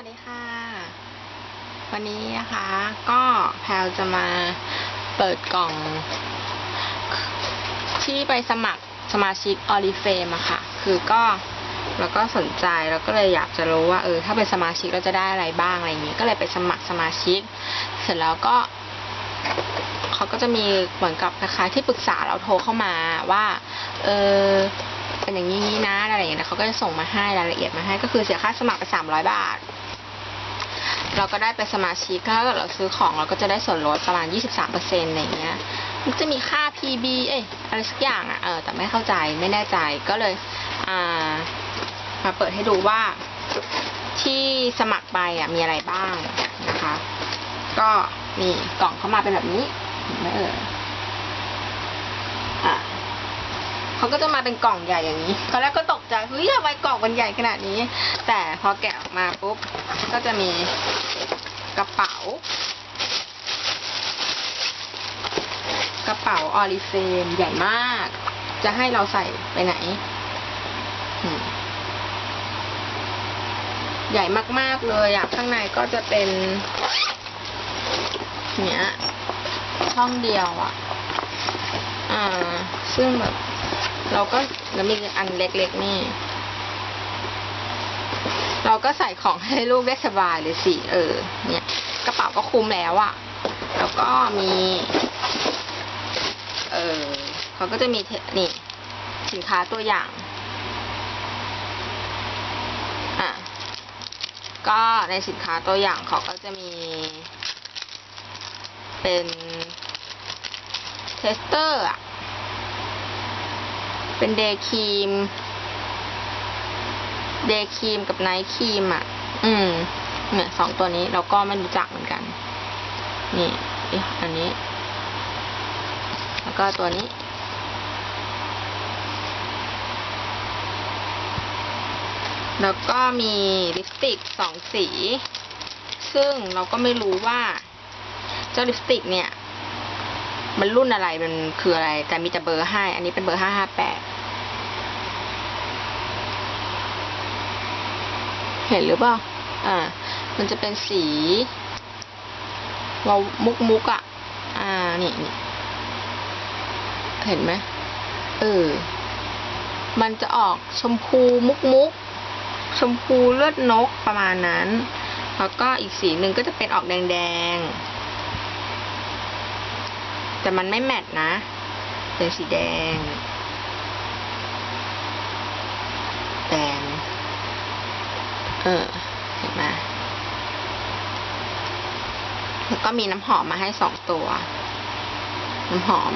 วัสดีค่ะ วันนี้นะคะก็แพลวจะมาเปิดกล่อง ที่ไปสมัครสมาชิกออริเฟมอะค่ะ คือก็เราก็สนใจแล้วก็เลยอยากจะรู้ว่าเออถ้าเป็นสมาชิกเราจะได้อะไรบ้างอะไรอย่างนี้ ก็เลยไปสมัครสมาชิก เสร็จแล้วก็เขาก็จะมีเหมือนกับคล้ายๆที่ปรึกษาเราโทรเข้ามาว่า เออเป็นอย่างนี้นะอะไรอย่างเงี้ยเขาก็จะส่งมาให้รายละเอียดมาให้ก็คือเสียค่าสมัครไปสามร้อยบาท เราก็ได้ไปสมาชิกถ้าเกิดเราซื้อของเราก็จะได้ส่วนลดประมาณ 23เปอร์เซ็นต์อะไรอย่างเงี้ย มันจะมีค่า PB เอ้ยอะไรสักอย่างอะเออแต่ไม่เข้าใจไม่แน่ใจก็เลยอ่ามาเปิดให้ดูว่าที่สมัครไปอะมีอะไรบ้างนะคะ ก็นี่กล่องเข้ามาเป็นแบบนี้ไม่เอออะ เขาก็จะมาเป็นกล่องใหญ่อย่างนี้ ตอนแรกก็ตกใจเฮ้ยทำไมกล่องมันใหญ่ขนาดนี้ แต่พอแกะออกมาปุ๊บ ก็จะมีกระเป๋า กระเป๋าออริเฟมใหญ่มาก จะให้เราใส่ไปไหน ใหญ่มากๆเลยอะข้างในก็จะเป็นเนี้ยช่องเดียวอะ อ่า ซึ่งแบบ เราก็แล้วมีอันเล็กๆนี่ เราก็ใส่ของให้ลูกได้สบายเลยสิเออ เนี่ย กระเป๋าก็คุมแล้วอะ่ะ แล้วก็มี เออเขาก็จะมีนี่สินค้าตัวอย่างอะก็ในสินค้าตัวอย่างเขาก็จะมี เป็นเทสเตอร์อะ เป็นเดย์ครีม เดย์ครีมกับไนท์ครีมอะ อืม เนี่ยสองตัวนี้เราก็ไม่รู้จักเหมือนกัน นี่อันนี้ แล้วก็ตัวนี้ แล้วก็มีลิปสติกสองสี ซึ่งเราก็ไม่รู้ว่า เจ้าลิปสติกเนี่ย มันรุ่นอะไรมันคืออะไร แต่มีแต่เบอร์ให้อันนี้เป็นเบอร์ห้าห้าแปดเห็นหรือเปล่าอ่า มันจะเป็นสีวาวมุกมุกอะ อ่า นี่นี่เห็นไหมเออ มันจะออกชมพูมุกมุก ชมพูเลือดนกประมาณนั้น แล้วก็อีกสีหนึ่งก็จะเป็นออกแดงๆ แต่มันไม่แมทนะ เป็นสีแดง แดง เออ เห็นไหมแล้วก็มีน้ำหอมมาให้สองตัว น้ำหอม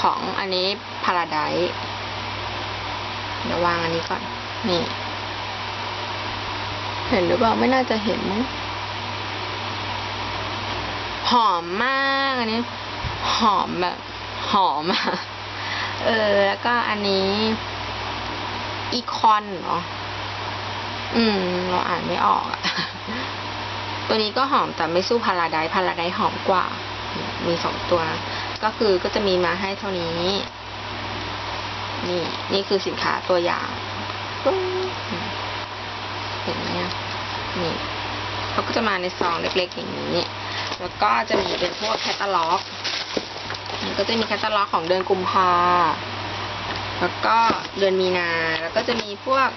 ของอันนี้พาราไดเดี๋ยววางอันนี้ก่อน นี่ เห็นหรือเปล่า ไม่น่าจะเห็นมั้ง หอมมากอันนี้หอมแบบ หอมอะเออ แล้วก็อันนี้อีคอนเหรอ อืม เราอ่านไม่ออกอะตัวนี้ก็หอมแต่ไม่สู้พาราไดพาราไดหอมกว่า มีสองตัว ก็คือก็จะมีมาให้เท่านี้ นี่ นี่คือสินค้าตัวอย่างเห็นไหมนี่เขาก็จะมาในซองเล็กๆอย่างนี้ แล้วก็จะมีเป็นพวกแคตตาล็อกมันก็จะมีแคตตาล็อกของเดือนกุมภาแล้วก็เดือนมีนา แล้วก็จะมีพวก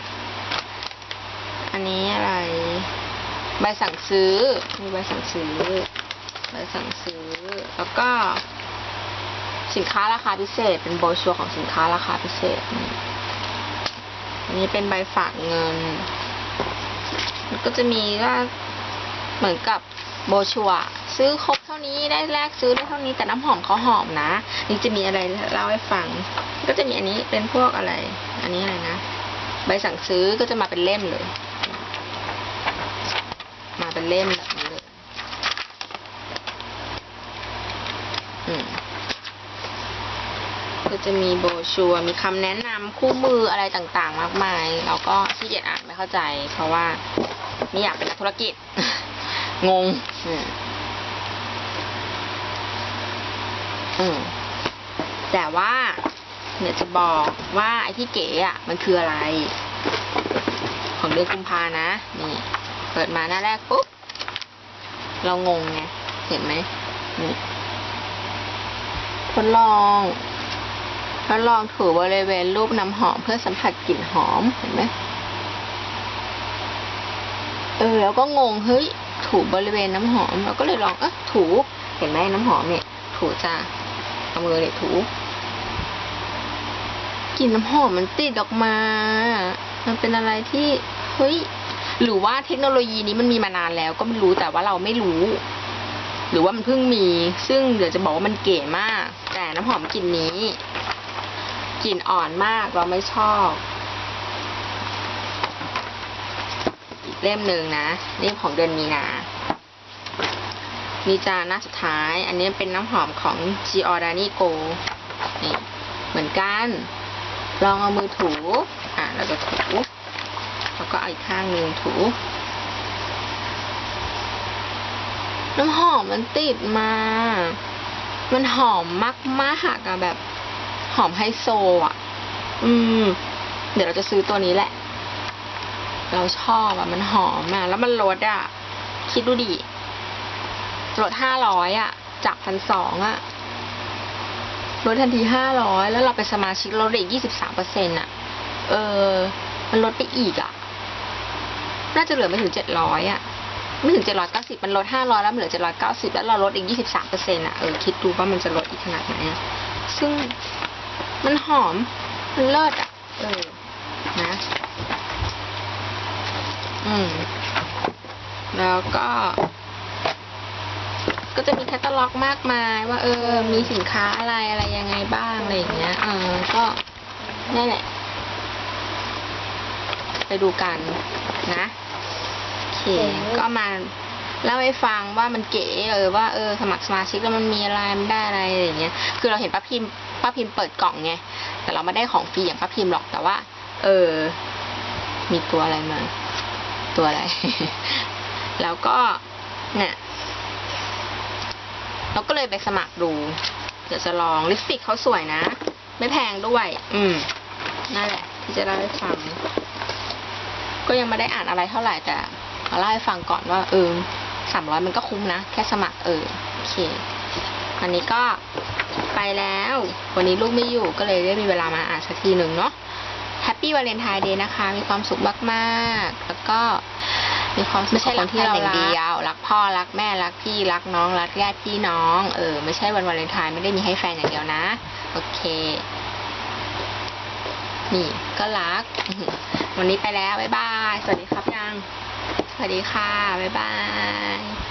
อันนี้อะไร ใบสั่งซื้อ มีใบสั่งซื้อ ใบสั่งซื้อ แล้วก็ สินค้าราคาพิเศษ เป็นโบชัวร์ของสินค้าราคาพิเศษนี่อันนี้เป็นใบฝากเงิน มันก็จะมีว่าเหมือนกับ โบชัวซื้อครบเท่านี้ได้แลกซื้อได้เท่านี้แต่น้ำหอมเขาหอมนะ นี่จะมีอะไรเล่าให้ฟัง ก็จะมีอันนี้เป็นพวกอะไร อันนี้อะไรนะ ใบสั่งซื้อก็จะมาเป็นเล่มเลย มาเป็นเล่มแบบนี้เลยอืมก็จะมีโบชัวมีคำแนะนำคู่มืออะไรต่างๆ มากมาย เราก็ขี้เกียจอ่านไม่เข้าใจ เพราะว่าไม่อยากเป็นนักธุรกิจ งง อืมอืมแต่ว่า เนี่ยจะบอกว่าไอ้ที่เก๋อะ มันคืออะไรขของเดือนกุมภานะ นี่ เปิดมาหน้าแรกปุ๊บ เรางงไง เห็นไหมนี่ทดลองทดลองถูบริเวณรูปน้ำหอมเพื่อสัมผัสกลิ่นหอม เห็นไหมเออแล้วก็งง เฮ้ย ถูบริเวณน้ำหอม เราก็เลยลองเออถูเห็นไหมน้ำหอมเนี่ย ถูจ้าเอามือเนี่ยถูกลิ่นน้ำหอมมันติดออกมา มันเป็นอะไรที่เฮ้ยหรือว่าเทคโนโลยีนี้มันมีมานานแล้ว ก็ไม่รู้แต่ว่าเราไม่รู้ หรือว่ามันเพิ่งมี ซึ่งเดี๋ยวจะบอกว่ามันเก๋มาก แต่น้ำหอมกลิ่นนี้กลิ่นอ่อนมากเราไม่ชอบ อีก เล่มหนึ่งนะนี่ของเดือนมีนานี่จาหน้าสุดท้าย อันนี้เป็นน้ำหอมของ Giordani Go นี่เหมือนกัน ลองเอามือถู อะเราจะถูแล้วก็เอาอีกข้างหนึ่งถู น้ำหอมมันติดมา มันหอมมากมากอะแบบ หอมไฮโซอะอืม เดี๋ยวเราจะซื้อตัวนี้แหละ เราชอบอะมันหอมอะแล้วมันลดอะคิดดูดิลดห้าร้อยอะจากพันสองอะลดทันทีห้าร้อยแล้วเราเป็นสมาชิกลดได้อีกยี่สิบสามเปอร์เซ็นต์อะเออ มันลดไปอีกอะน่าจะเหลือไม่ถึงเจ็ดร้อยอะไม่ถึงเจ็ดร้อยเก้าสิบมันลดห้าร้อยแล้วมันเหลือเจ็ดร้อยเก้าสิบแล้วเราลดอีกยี่สิบสามเปอร์เซ็นต์อะเออ คิดดูว่ามันจะลดอีกขนาดไหนอะซึ่งมันหอม มันเลิศอะเออ นะ อืม แล้วก็ ก็จะมีแคตตาล็อกมากมาย ว่า เออ มีสินค้าอะไรอะไรยังไงบ้างอะไรอย่างเงี้ย เออ ก็นั่นแหละ ไปดูกันนะโอเค ก็มาเล่าให้ฟังว่ามันเก๋เออว่าเออสมัครสมาชิกแล้วมันมีอะไรมันได้อะไรอะไรอย่างเงี้ย คือเราเห็นป้าพิมพ์ป้าพิมพ์เปิดกล่องไงแต่เราไม่ได้ของฟรีอย่างป้าพิมพ์หรอกแต่ว่า เออ มีตัวอะไรมา ตัวอะไร แล้วก็เนี่ยเราก็เลยไปสมัครดูเดี๋ยวจะลองลิปสติกเขาสวยนะ ไม่แพงด้วย อืมนั่นแหละ ที่จะเล่าให้ฟัง ก็ยังไม่ได้อ่านอะไรเท่าไหร่แต่เอาเล่าให้ฟังก่อนว่า เออสามร้อยมันก็คุ้มนะ แค่สมัครเออโอเควันนี้ก็ไปแล้ว วันนี้ลูกไม่อยู่ก็เลยได้มีเวลามาอ่านสักทีหนึ่งเนาะ ปปี้วาเลนไทน์เดย์นะคะ มีความสุขมากๆ แล้วก็มีความสุขไม่ใช่กับคนที่เรารักแฟนอย่างเดีรักยวรักพ่อรักแม่รักพี่รักน้องรักญาติพี่น้องเออไม่ใช่วันวาเลนไทน์ไม่ได้มีให้แฟนอย่างเดียวนะ โอเค นี่ก็รัก วันนี้ไปแล้วบ๊ายบาย สวัสดีครับยัง สวัสดีค่ะบ๊ายบาย